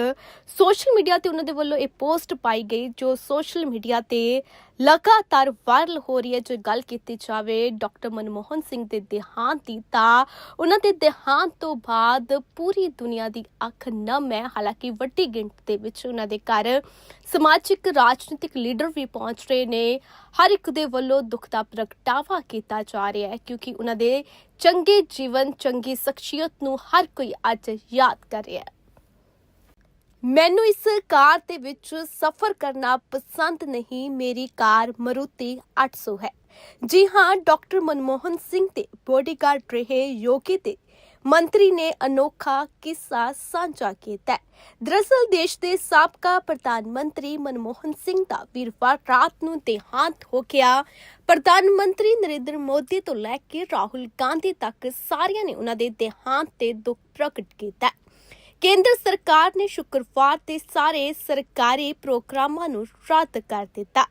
Speaker 1: ਸੋਸ਼ਲ ਮੀਡੀਆ ਤੇ ਉਹਨਾਂ ਦੇ ਵੱਲੋਂ ਇਹ ਪੋਸਟ ਪਾਈ ਗਈ, ਜੋ ਸੋਸ਼ਲ ਮੀਡੀਆ ਤੇ ਲਗਾਤਾਰ ਵਾਇਰਲ ਹੋ ਰਹੀ ਹੈ। ਜੇ ਗੱਲ ਕੀਤੀ ਜਾਵੇ ਡਾਕਟਰ ਮਨਮੋਹਨ ਸਿੰਘ ਦੇ ਦੇਹਾਂਤ ਦੀ, ਤਾਂ ਉਹਨਾਂ ਦੇ ਦੇਹਾਂਤ ਤੋਂ ਬਾਅਦ ਪੂਰੀ ਦੁਨੀਆ ਦੀ ਅੱਖ ਨਮ ਹੈ। ਹਾਲਾਂਕਿ ਵੱਡੀ ਗਿਣਤੀ ਦੇ ਵਿੱਚ ਉਹਨਾਂ ਦੇ ਘਰ ਸਮਾਜਿਕ, ਰਾਜਨੀਤਿਕ ਲੀਡਰ ਵੀ ਪਹੁੰਚ ਰਹੇ ਨੇ। ਹਰ ਇੱਕ ਦੇ ਵੱਲੋਂ ਦੁੱਖ ਦਾ ਪ੍ਰਗਟਾਵਾ ਕੀਤਾ ਜਾ ਰਿਹਾ ਹੈ, ਕਿਉਂਕਿ ਉਹਨਾਂ ਦੇ ਚੰਗੇ ਜੀਵਨ, ਚੰਗੀ ਸ਼ਖਸੀਅਤ ਨੂੰ ਹਰ ਕੋਈ ਅੱਜ ਯਾਦ ਕਰ ਰਿਹਾ ਹੈ। ਮੈਨੂੰ ਇਸ ਕਾਰ ਦੇ ਵਿੱਚ ਸਫ਼ਰ ਕਰਨਾ ਪਸੰਦ ਨਹੀਂ। ਮੇਰੀ ਕਾਰ ਮਰੂਤੀ 800 ਹੈ। ਜੀ ਹਾਂ, ਡਾਕਟਰ ਮਨਮੋਹਨ ਸਿੰਘ ਤੇ ਬੋਡੀਗਾਰਡ ਰਹੇ ਯੋਗੀ ਤੇ ਮੰਤਰੀ ਨੇ ਅਨੋਖਾ ਕਿੱਸਾ ਸਾਂਝਾ ਕੀਤਾ। ਹੈ। ਦਰਅਸਲ, ਦੇਸ਼ ਦੇ ਸਾਬਕਾ ਪ੍ਰਧਾਨ ਮੰਤਰੀ ਮਨਮੋਹਨ ਸਿੰਘ ਦਾ ਵੀਰਵਾਰ ਰਾਤ ਨੂੰ ਦੇਹਾਂਤ ਹੋ ਗਿਆ। ਪ੍ਰਧਾਨ ਮੰਤਰੀ ਨਰਿੰਦਰ ਮੋਦੀ ਤੋਂ ਲੈ ਕੇ ਰਾਹੁਲ ਗਾਂਧੀ ਤੱਕ ਸਾਰਿਆਂ ਨੇ ਉਹਨਾਂ ਦੇ ਦੇਹਾਂਤ ਤੇ ਦੁੱਖ ਪ੍ਰਗਟ ਕੀਤਾ। ਕੇਂਦਰ ਸਰਕਾਰ ਨੇ ਸ਼ੁੱਕਰਵਾਰ ਤੇ ਸਾਰੇ ਸਰਕਾਰੀ ਪ੍ਰੋਗਰਾਮਾਂ ਨੂੰ ਰੱਦ ਕਰ ਦਿੱਤਾ।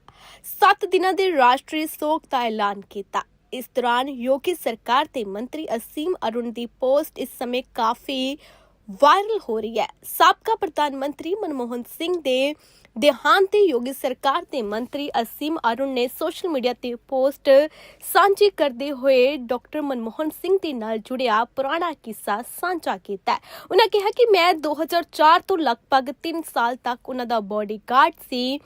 Speaker 1: 7 ਦਿਨਾਂ ਦੇ ਰਾਸ਼ਟਰੀ ਸੋਗ ਦਾ ਐਲਾਨ ਕੀਤਾ। ਇਸ ਦੌਰਾਨ ਯੋਗੀ ਸਰਕਾਰ ਦੇ ਮੰਤਰੀ ਅਸੀਮ ਅਰੁਣ ਦੀ ਪੋਸਟ ਇਸ ਸਮੇਂ ਕਾਫੀ ਵਾਇਰਲ ਹੋ ਰਹੀ ਹੈ ਸਾਬਕਾ ਪ੍ਰਧਾਨ ਮੰਤਰੀ ਮਨਮੋਹਨ ਸਿੰਘ ਦੇ ਦੇਹਾਂਤ ਤੇ ਯੋਗੀ ਸਰਕਾਰ ਦੇ ਮੰਤਰੀ ਅਸੀਮ ਅਰੁਣ ਨੇ ਸੋਸ਼ਲ ਮੀਡੀਆ ਤੇ ਪੋਸਟ ਸਾਂਝੀ ਕਰਦੇ ਹੋਏ ਡਾਕਟਰ ਮਨਮੋਹਨ ਸਿੰਘ ਦੇ ਨਾਲ ਜੁੜਿਆ ਪੁਰਾਣਾ ਕਿੱਸਾ ਸਾਂਝਾ ਕੀਤਾ ਹੈ। ਉਹਨਾਂ ਕਿਹਾ ਕਿ ਮੈਂ 2004 ਤੋਂ ਲਗਭਗ 3 ਸਾਲ ਤੱਕ ਉਹਨਾਂ ਦਾ ਬਾਡੀਗਾਰਡ ਸੀ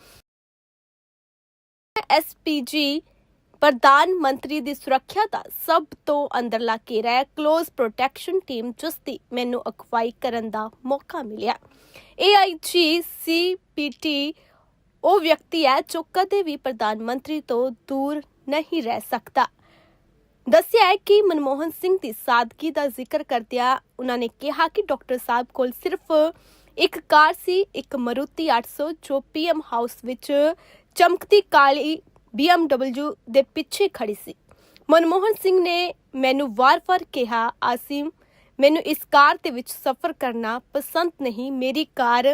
Speaker 1: ਐਸਪੀਜੀ ਪ੍ਰਧਾਨ ਮੰਤਰੀ ਦੀ ਸੁਰੱਖਿਆ ਦਾ ਸਭ ਤੋਂ ਅੰਦਰਲਾ ਘੇਰਾ ਹੈ। ਕਲੋਜ਼ ਪ੍ਰੋਟੈਕਸ਼ਨ ਟੀਮ ਜਿਸ ਦੀ ਮੈਨੂੰ ਅਗਵਾਈ ਕਰਨ ਦਾ ਮੌਕਾ ਮਿਲਿਆ। ਏਆਈਜੀ ਸੀਪੀਟੀ ਉਹ ਵਿਅਕਤੀ ਹੈ ਜੋ ਕਦੇ ਵੀ ਪ੍ਰਧਾਨ ਮੰਤਰੀ ਤੋਂ ਦੂਰ ਨਹੀਂ ਰਹਿ ਸਕਦਾ। ਦੱਸਿਆ ਹੈ ਕਿ ਮਨਮੋਹਨ ਸਿੰਘ ਦੀ ਸਾਦਗੀ ਦਾ ਜ਼ਿਕਰ ਕਰਦਿਆਂ ਉਹਨਾਂ ਨੇ ਕਿਹਾ ਕਿ ਡਾਕਟਰ ਸਾਹਿਬ ਕੋਲ ਸਿਰਫ ਇੱਕ ਕਾਰ ਸੀ, ਇੱਕ ਮਰੂਤੀ 800 ਜੋ ਪੀਐਮ ਹਾਊਸ ਵਿੱਚ ਚਮਕਦੀ ਕਾਲੀ BMW ਦੇ ਪਿੱਛੇ ਖੜੀ ਸੀ। ਮਨਮੋਹਨ ਸਿੰਘ ਨੇ ਮੈਨੂੰ ਵਾਰ-ਵਾਰ ਕਿਹਾ, ਆਸਿਮ, ਮੈਨੂੰ ਇਸ ਕਾਰ ਦੇ ਵਿੱਚ ਸਫ਼ਰ ਕਰਨਾ ਪਸੰਦ ਨਹੀਂ। ਮੇਰੀ ਕਾਰ